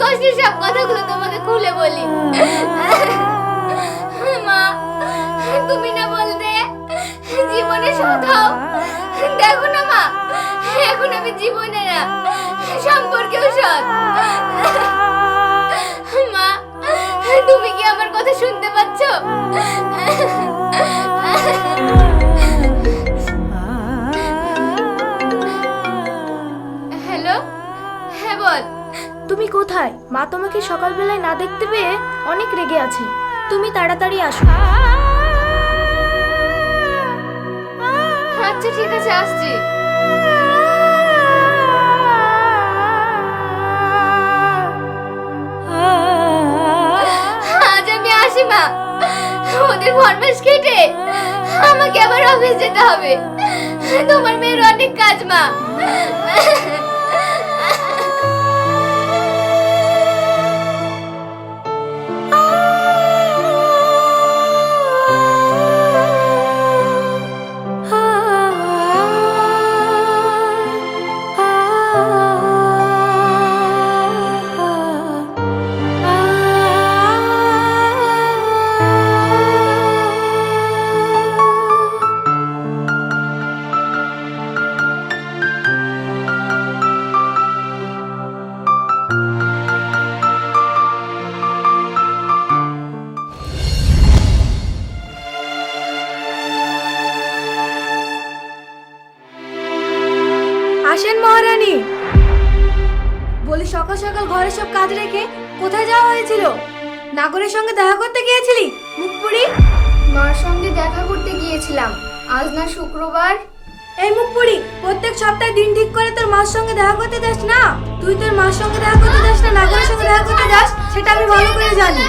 কষ্টের সব কথাগুলো তোমাকে খুলে বলি। মা, তুমি না বলতে জীবনে সদাও দেখো না মা, এখন আমি জীবনে না, সম্পর্কেও সৎ মা, তুমি কি আমার কথা শুনতে পাচ্ছ? হ্যালো হ্যাঁ বল। তুমি কোথায়? মা তোমাকে সকালবেলায় না দেখতে পেয়ে অনেক রেগে আছে। তুমি তাড়াতাড়ি আসো। আচ্ছা ঠিক আছে, আসছি। আজ আমি আসি, মা। ওদের ফরমাস কেটে আমাকে আবার অফিস যেতে হবে। তোমার মেয়ের অনেক কাজ, মা। মার সঙ্গে দেখা করতে যাস না? তুই তোর মার সঙ্গে দেখা করতে যাস না নাগরের সঙ্গে দেখা করতে যাস সেটা আমি ভালো করে জানি।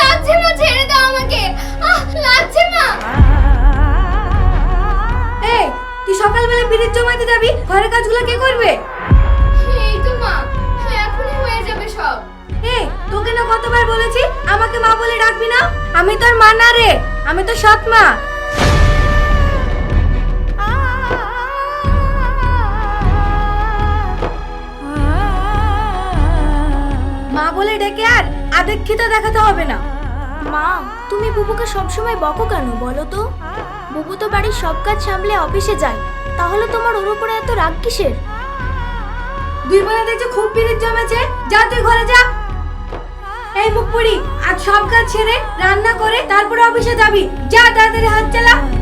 লাগছে মা ছেড়ে দাও আমাকে। লাগছে মা। এই তুই সকালবেলা বিদ্যুৎ জমাতে যাবি? ঘরের কাজগুলো কে করবে? এই তো মা এখনই হয়ে যাবে সব। এই তোকে না কতবার বলেছি আমাকে মা বলে ডাকবি না? আমি তোর মা না রে আমি তো সৎ মা। বলে ডেকে আর আদেক্ষিতা দেখাতে হবে না। মা তুমি বুবুকে সবসময় বকো কেন বলো তো? বুবু তো বাড়ির সব কাজ সামলে অফিসে যায়। তাহলে তোমার ওর উপরে এত রাগ কিসের? দুই বোনে দেখছ খুব পিরিত জমেছে যা তুই ঘরে যা। এই মুখপুরি আজ সব কাজ ছেড়ে রান্না করে তারপরে অফিসে যাবি। যা তাড়াতাড়ি হাত চালা চল।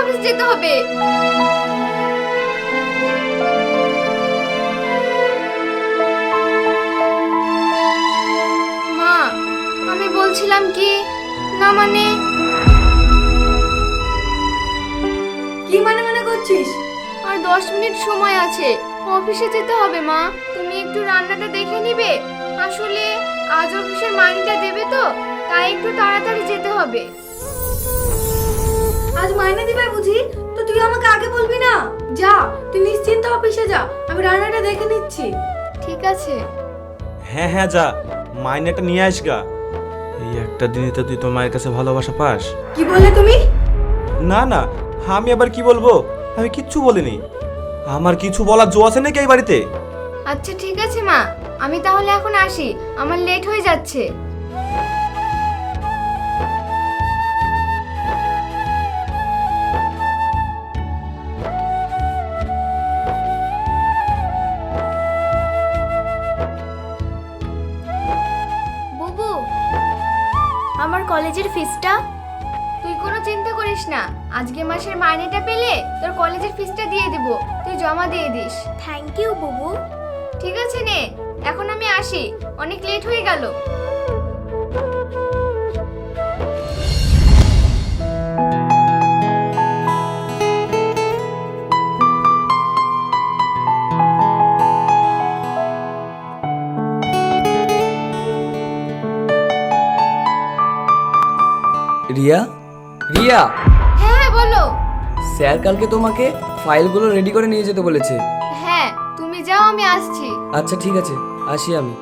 অফিস যেতে হবে। মা আমি বলছিলাম কি? না মানে? কি মানে মনে করছিস? আর দশ মিনিট সময় আছে। অফিসে যেতে হবে মা। তুমি একটু রান্নাটা দেখে নিবে? আসলে আজ অফিসের মাইনেটা দেবে তো তাই একটু তাড়াতাড়ি যেতে হবে। যা তুই নিশ্চিন্ত অফিসে যা আমি রান্নাটা দেখে নিচ্ছি। ঠিক আছে। হ্যাঁ হ্যাঁ যা মাইনেটা নিয়ে আসগা এই একটা দিনেতে তুই তোর মায়ের কাছে ভালোবাসা পাস। কি বলে তুমি? না না আমি আবার কি বলব? আমি কিচ্ছু বলিনি। আমার কিছু বলার জো আছে নাকি এই বাড়িতে? আচ্ছা ঠিক আছে মা। আমি তাহলে এখন আসি। আমার লেট হয়ে যাচ্ছে। কলেজের ফিসটা তুই কোনো চিন্তা করিস না। আজকে মাসের মাইনেটা পেলে তোর কলেজের ফিসটা দিয়ে দিব। তুই জমা দিয়ে দিস। থ্যাংক ইউ বুবু। ঠিক আছে নে। এখন আমি আসি। অনেক লেট হয়ে গেল। রিয়া? রিয়া! হ্যাঁ হ্যাঁ বলো। স্যার কালকে তোমাকে ফাইলগুলো রেডি করে নিয়ে যেতে বলেছে। হ্যাঁ তুমি যাও আমি আসছি। আচ্ছা ঠিক আছে আসি আমি।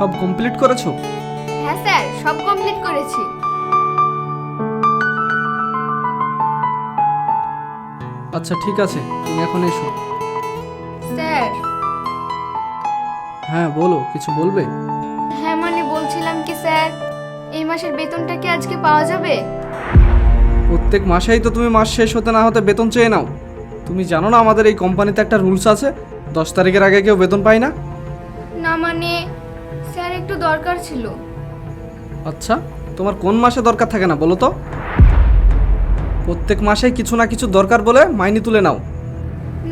সব কমপ্লিট করেছ? হ্যাঁ স্যার সব কমপ্লিট করেছি। আচ্ছা ঠিক আছে তুমি এখন এসো। স্যার। হ্যাঁ বলো কিছু বলবে? হ্যাঁ মানে বলছিলাম কি স্যার এই মাসের বেতনটা কি আজকে পাওয়া যাবে? প্রত্যেক মাসেই তো তুমি মাস শেষ হতে না হতে বেতন চেয়ে নাও। তুমি জানো না আমাদের এই কোম্পানিতে একটা রুলস আছে দশ তারিখের আগে কেউ বেতন পায় না? দরকার ছিল। আচ্ছা তোমার কোন মাসে দরকার থাকে না বলো তো? প্রত্যেক মাসে কিছু না কিছু দরকার বলে মাইনে তুলে নাও।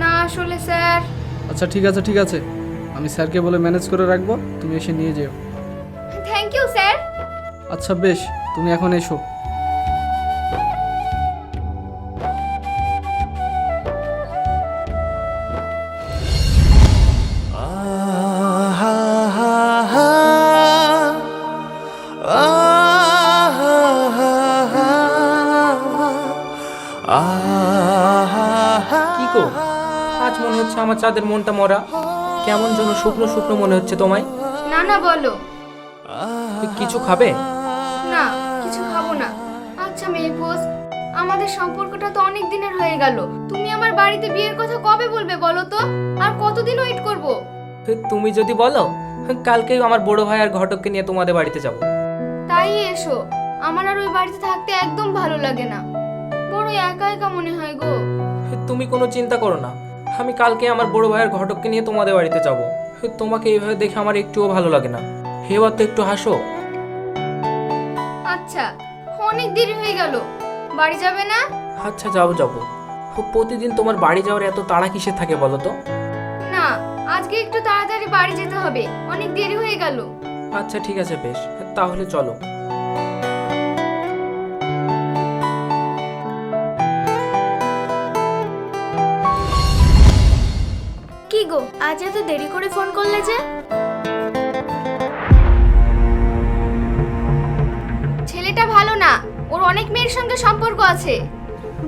না আসলে স্যার। আচ্ছা ঠিক আছে ঠিক আছে। আমি স্যারকে বলে ম্যানেজ করে রাখব তুমি এসে নিয়ে যেও। Thank you sir. আচ্ছা বেশ তুমি এখন এসো। চাঁদের মনটা মরা। কেমন যেন শুকনো শুকনো মনে হচ্ছে তোমায়। না না বলো। তুই কিছু খাবে? না কিছু খাব না। আচ্ছা মেহফুজ আমাদের সম্পর্কটা তো অনেক দিনের হয়ে গেল। তুমি আমার বাড়িতে বিয়ের কথা কবে বলবে বলো তো? আর কতদিন ওয়েট করব? তুমি যদি বলো কালকেই আমার বড় ভাই আর ঘটককে নিয়ে তোমাদের বাড়িতে যাব। তাই এসো। আমার আর ওই বাড়িতে থাকতে একদম ভালো লাগে না। বড় একা একা মনে হয় গো। তুমি কোনো চিন্তা করো না। আমি কালকে আমার বড় ভাইয়ের ঘটককে নিয়ে তোমাদের বাড়িতে যাব। তোমাকে এইভাবে দেখে আমার একটুও ভালো লাগে না। হে এবার তো একটু হাসো। আচ্ছা অনেক দেরি হয়ে গেল। বাড়ি যাবে না? আচ্ছা যাব যাব। প্রতিদিন তোমার বাড়ি যাওয়ার এত তাড়া কিসে থাকে বলো তো? না আজকে একটু তাড়াতাড়ি বাড়ি যেতে হবে। অনেক দেরি হয়ে গেল। আচ্ছা ঠিক আছে বেশ। তাহলে চলো। গো আজ এত দেরি করে ফোন করলে যে। ছেলেটা ভালো না ওর অনেক মেয়ের সঙ্গে সম্পর্ক আছে।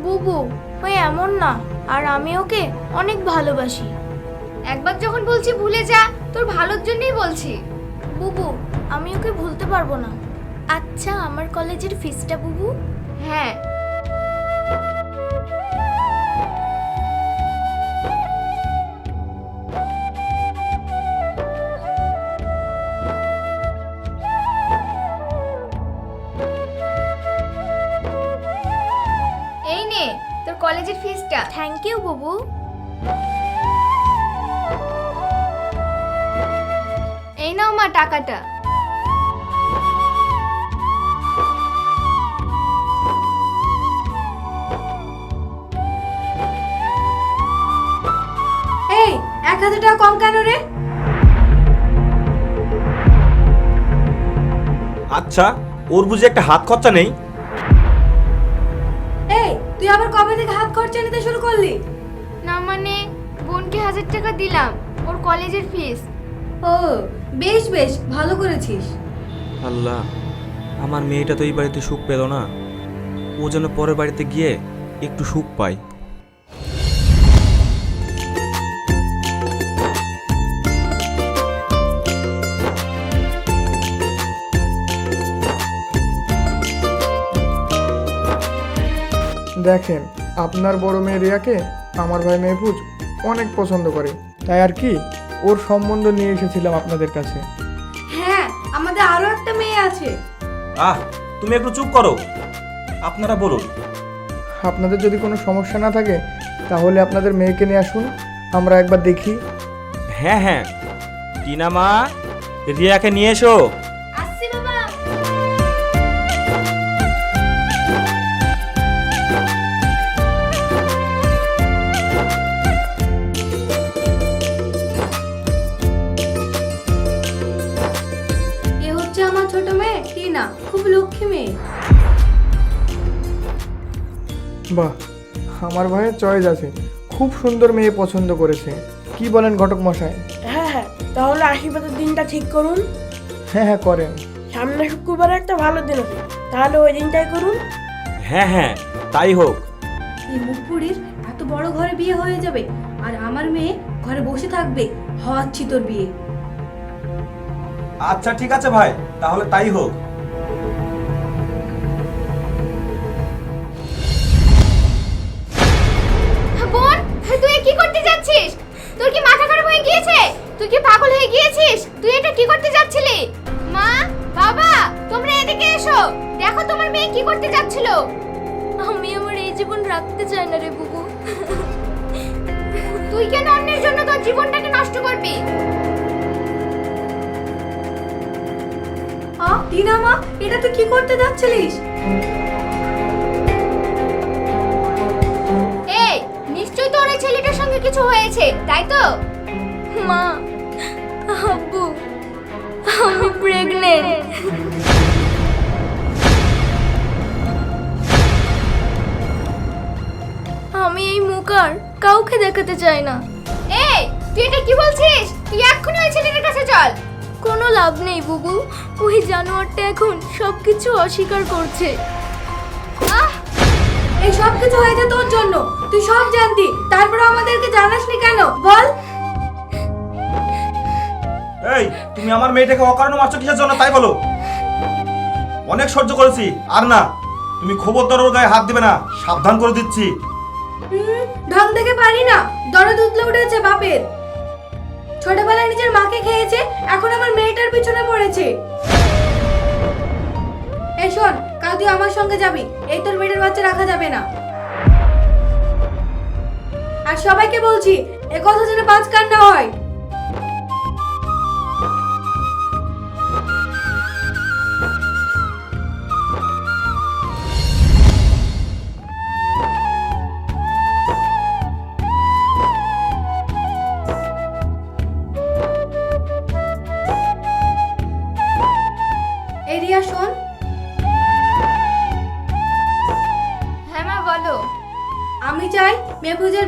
বুবু ওই এমন না আর আমি ওকে অনেক ভালোবাসি। একবার যখন বলছি ভুলে যা তোর ভালোর জন্যই বলছি। বুবু আমি ওকে ভুলতে পারব না। আচ্ছা আমার কলেজের ফিসটা বুবু? হ্যাঁ থ্যাংক ইউ বুবু এই নাও মা টাকাটা এই এক হাজার টাকা কম কেন রে? আচ্ছা ওর বুঝে একটা হাত খরচা নেই? তুই আবার কবে থেকে হাত খরচা নিতে শুরু করলি? না মানে বোনকে হাজার টাকা দিলাম ওর কলেজের ফিস। ও বেশ বেশ ভালো করেছিস। আল্লাহ আমার মেয়েটা তো এই বাড়িতে সুখ পেল না। ও যেন পরের বাড়িতে গিয়ে একটু সুখ পায়। দেখেন আপনার বড় মেয়ে রিয়াকে আমার ভাই মেহফুজ অনেক পছন্দ করে। তাই আর কি ওর সম্বন্ধ নিয়ে এসেছিলাম আপনাদের কাছে। হ্যাঁ আমাদের আরও একটা মেয়ে আছে। আহ তুমি একটু চুপ করো। আপনারা বলুন। আপনাদের যদি কোনো সমস্যা না থাকে তাহলে আপনাদের মেয়েকে নিয়ে আসুন আমরা একবার দেখি। হ্যাঁ হ্যাঁ। টিনা মা রিয়াকে নিয়ে এসো। মেয়ে বাহ আমার ভাইয়ের চয়েস আছে। খুব সুন্দর মেয়ে পছন্দ করেছে। কি বলেন ঘটক মশাই? হ্যাঁ হ্যাঁ তাহলে আশীর্বাদের দিনটা ঠিক করুন। হ্যাঁ হ্যাঁ করেন। সামনে শুক্রবার একটা ভালো দিন আছে তাহলে ওই দিনটাই করুন। হ্যাঁ হ্যাঁ তাই হোক। এই মুখপুরীর এত বড় ঘরে বিয়ে হয়ে যাবে আর আমার মেয়ে ঘরে বসে থাকবে হওয়াচ্ছি তোর বিয়ে। আচ্ছা ঠিক আছে ভাই তাহলে তাই হোক। কি পাগল হয়ে গিয়েছিস? তুই এটা কি করতে যাচ্ছিলি? মা বাবা তোমরা এদিকে এসো। দেখো তোমার মেয়ে কি করতে যাচ্ছিল। আমি আমার এই জীবন রাখতে চাই না রে বুবু। তুই কেন অন্যের জন্য তোর জীবনটাকে নষ্ট করবি? আ টিনা মা এটা তুই কি করতে যাচ্ছিলিস? এই নিশ্চয়ই তোর এই ছেলেটার সঙ্গে কিছু হয়েছে তাই তো? মা আব্বু আমি প্রেগনেন্ট আমি এই মুখ আর কাউকে দেখাতে চাই না। এই তুই এটা কি বলছিস? তুই এক্ষুনি ওই ছেলেটার কাছে চল। কোনো লাভ নেই বুবু। ওই জানোয়ারটা এখন সবকিছু অস্বীকার করছে। আহ! এই সব কিছু হয়েছে তোর জন্য। তুই সব জানতি। তারপরে আমাদেরকে জানাসনি কেন? বল। এই, তুমি আমার মেয়েটাকে অকারণে মারছো কিসের জন্য? তাই বলো। অনেক সহ্য করেছি, আর না, তুমি খবরদার ওর গায়ে হাত দিবে না, সাবধান করে দিচ্ছি। ঢং দেখে পারি না, দরদ উতলে উঠেছে বাপের। ছোটবেলায় নিজের মাকে খেয়েছে, এখন আমার মেয়েটার পিছনে পড়েছে। এই শোন, কাল তুই আমার সঙ্গে যাবি, এই তোর মেয়েটার বাচ্চা রাখা যাবে না। আর সবাইকে বলছি, এ কথা যেন পাঁচ কান না হয়।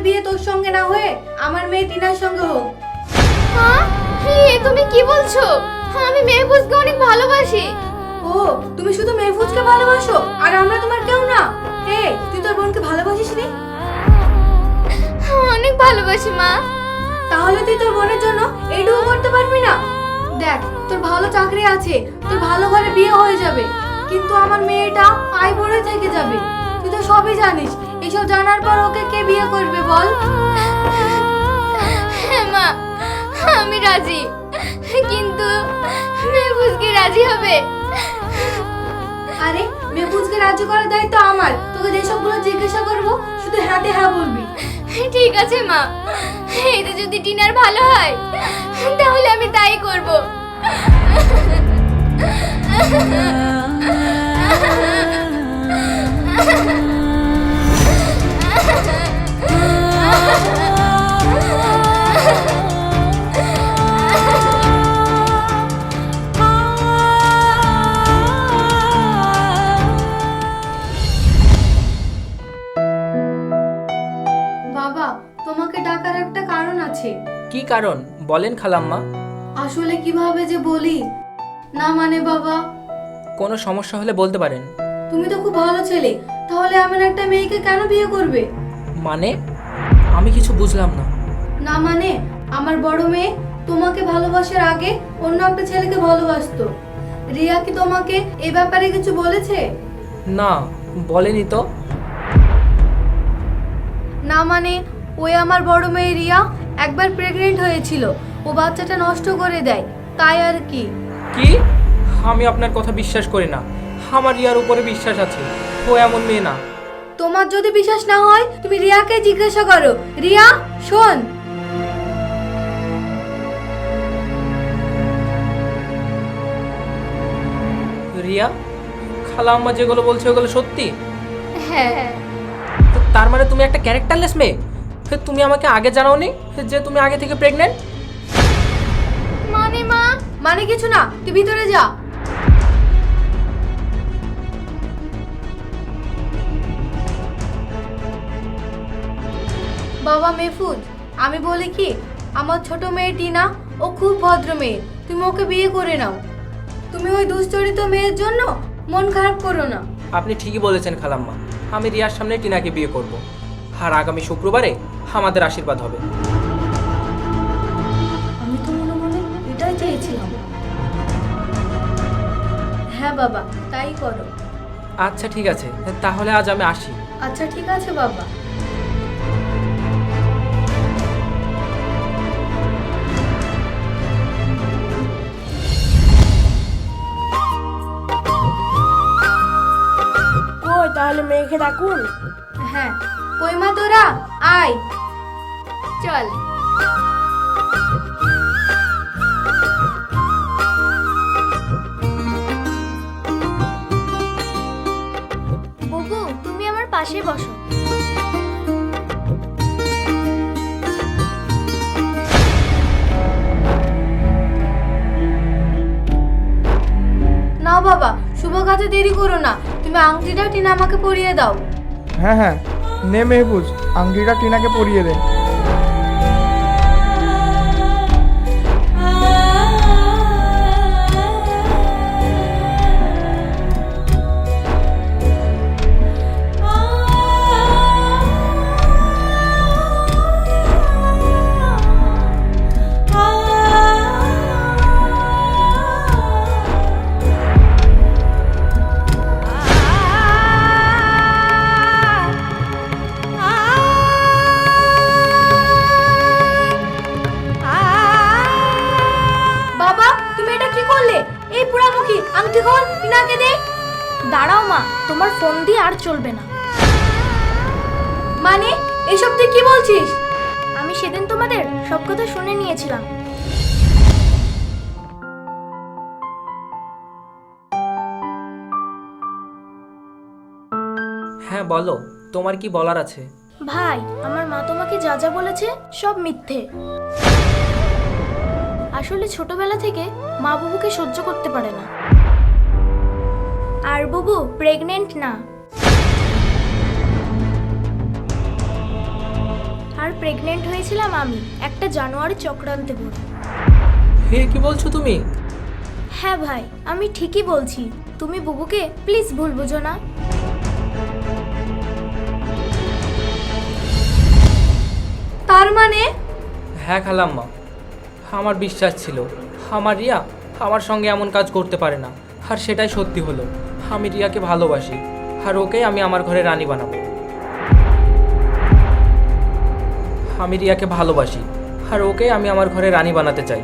বিয়ে তোর সঙ্গে না হয়ে আমার মেয়ে টিনার সঙ্গে হোক। হ্যাঁ এ তুমি কি বলছো? আমি মেহবুজকে অনেক ভালোবাসি। ও তুমি শুধু মেহফুজকে ভালোবাসো আর আমরা তোমার কেউ না। এই তুই তোর বোনকে ভালোবাসিস নি? অনেক ভালোবাসি মা। তাহলে তুই তোর বোনের জন্য এইটুকু করতে পারবি না? দেখ তোর ভালো চাকরি আছে তোর ভালো ঘরে বিয়ে হয়ে যাবে কিন্তু আমার মেয়েটা আয় পড়ে থেকে যাবে। তুই তো সবই জানিস এসব জানার পর ওকে কে বিয়ে করবে বল? হ্যাঁ মা আমি রাজি। কিন্তু মেহবুজ কি রাজি হবে? আরে মেহফুজকে রাজি করার দায়িত্ব আমার। তোকে যেসবগুলো জিজ্ঞাসা করব শুধু হাতে হ্যাঁ বলবি। ঠিক আছে মা এটা যদি টিনার ভালো হয় তাহলে আমি তাই করব। বাবা তোমাকে ডাকার একটা কারণ আছে। কি কারণ? বলেন খালাম্মা। আসলে কীভাবে যে বলি? না মানে বাবা? কোনো সমস্যা হলে বলতে পারেন। তুমি তো খুব ভালো ছেলে তাহলে আমার একটা মেয়েকে কেন বিয়ে করবে? মানে? আমি কিছু বুঝলাম না। না মানে আমার বড় মেয়ে তোমাকে ভালোবাসার আগে অন্য একটা ছেলেকে ভালোবাসতো। রিয়া কি তোমাকে এ ব্যাপারে কিছু বলেছে? না বলেনি তো। না মানে ওই আমার বড় মেয়ে রিয়া একবার প্রেগনেন্ট হয়েছিল। ও বাচ্চাটা নষ্ট করে দেয়। তাই আর কি? কি? আমি আপনার কথা বিশ্বাস করি না। আমার রিয়ার উপরে বিশ্বাস আছে। ও এমন মেয়ে না। তোমার যদি বিশ্বাস না হয় তুমি রিয়াকে জিজ্ঞাসা করো। রিয়া শোন। রিয়া খালাম্মা যেগুলো বলছে ওগুলো সত্যি? হ্যাঁ। তো তার মানে তুমি একটা ক্যারেক্টারলেস মেয়ে? হে, তুমি আমাকে আগে জানাওনি যে তুমি আগে থেকে প্রেগনেন্ট মানে মা? মানে কিছু না তুই ভিতরে যা। বাবা মেফুজ আমি বলি কি আমার ছোট মেয়ে টিনা ও খুব ভদ্র মেয়ে তুমি ওকে বিয়ে করে নাও। তুমি ওই দুশ্চরিত মেয়ের জন্য মন খারাপ করো না। আপনি ঠিকই বলেছেন খালাম্মা আমি রিয়ার সামনে টিনাকে বিয়ে করব। আর আগামী শুক্রবারে আমাদের আশীর্বাদ হবে। আমি তো মনে মনে এটাই চেয়েছিলাম। হ্যাঁ বাবা তাই করো। আচ্ছা ঠিক আছে তাহলে আজ আমি আসি। আচ্ছা ঠিক আছে বাবা। তাহলে মেয়েকে ডাকুন। হ্যাঁ। কই মা তোরা? আয়। চল। বুবু তুমি আমার পাশে বসো। নাও বাবা শুভ কাজে দেরি করো না। তুমি আংটিটা টিনা আমাকে পরিয়ে দাও। হ্যাঁ হ্যাঁ। নে মেহবুজ আংটিটা টিনাকে পরিয়ে দে। হ্যাঁ বলো তোমার কি বলার আছে? ভাই আমার মা তোমাকে যা যা বলেছে সব মিথ্যে। আসলে ছোটবেলা থেকে মা বুবুকে সহ্য করতে পারে না। আর বুবু প্রেগনেন্ট না। আর প্রেগনেন্ট হয়েছিলাম আমি একটা জানুয়ারি চক্রান্তে পড়ে হে কি বলছো তুমি? হ্যাঁ ভাই আমি ঠিকই বলছি। তুমি বুবুকে প্লিজ ভুল বুঝো না। তার মানে? হ্যাঁ খালাম্মা, আমার বিশ্বাস ছিল, আমার রিয়া আমার সঙ্গে এমন কাজ করতে পারে না, আর সেটাই সত্যি হলো। আমি রিয়াকে ভালোবাসি, আর ওকে আমি আমার ঘরে রানী বানাবো। আমি রিয়াকে ভালোবাসি, আর ওকে আমি আমার ঘরে রানী বানাতে চাই।